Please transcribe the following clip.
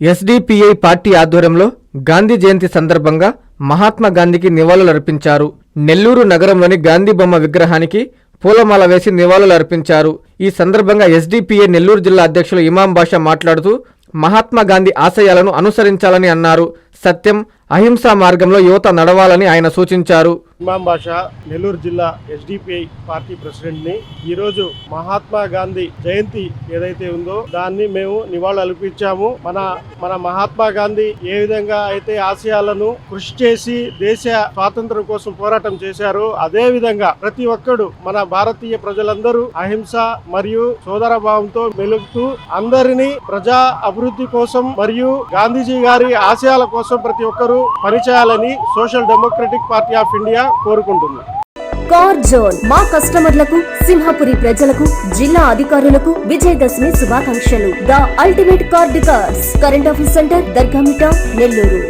SDPI party ఆధ్వర్యంలో గాంధీ జయంతి సందర్భంగా మహాత్మా గాంధీకి నివాళులర్పించారు నెల్లూరు నగరంలోని గాంధీ బొమ్మ విగ్రహానికి పూలమాల వేసి నివాళులర్పించారు ఈ సందర్భంగా ఎస్డిపిఐ నెల్లూరు జిల్లా అధ్యక్షులు ఇమాం బాషా మాట్లాడుతూ మహాత్మా గాంధీ ఆశయాలను అనుసరించాలని అన్నారు. సత్యం అహింసా మార్గంలో యువత నడవాలని ఆయన సూచించారు. ఇమాం బాషా నెల్లూరు జిల్లా ఎస్డిపిఐ పార్టీ ప్రెసిడెంట్ని మహాత్మా గాంధీ జయంతి ఏదైతే ఉందో దాన్ని మేము నివాళులు అల్పించాము మన మన మహాత్మా గాంధీ ఏ విధంగా అయితే ఆశయాలను కృషి చేసి దేశ స్వాతంత్రం కోసం పోరాటం చేశారో అదే విధంగా ప్రతి ఒక్కడు మన భారతీయ ప్రజలందరూ అహింస మరియు సోదర భావంతో మెలుగుతూ అందరినీ ప్రజా అభివృద్ధి కోసం మరియు గాంధీజీ గారి ఆశయాల కోసం ప్రతి ఒక్కరూ పనిచేయాలని social democratic party of India కోరుకుంటుంది కార్ జోన్. మా కస్టమర్లకు సింహపురి ప్రజలకు జిల్లా అధికారులకు విజయదశమి శుభాకాంక్షలు. The ultimate car decors current office center Dargamitta Nellore.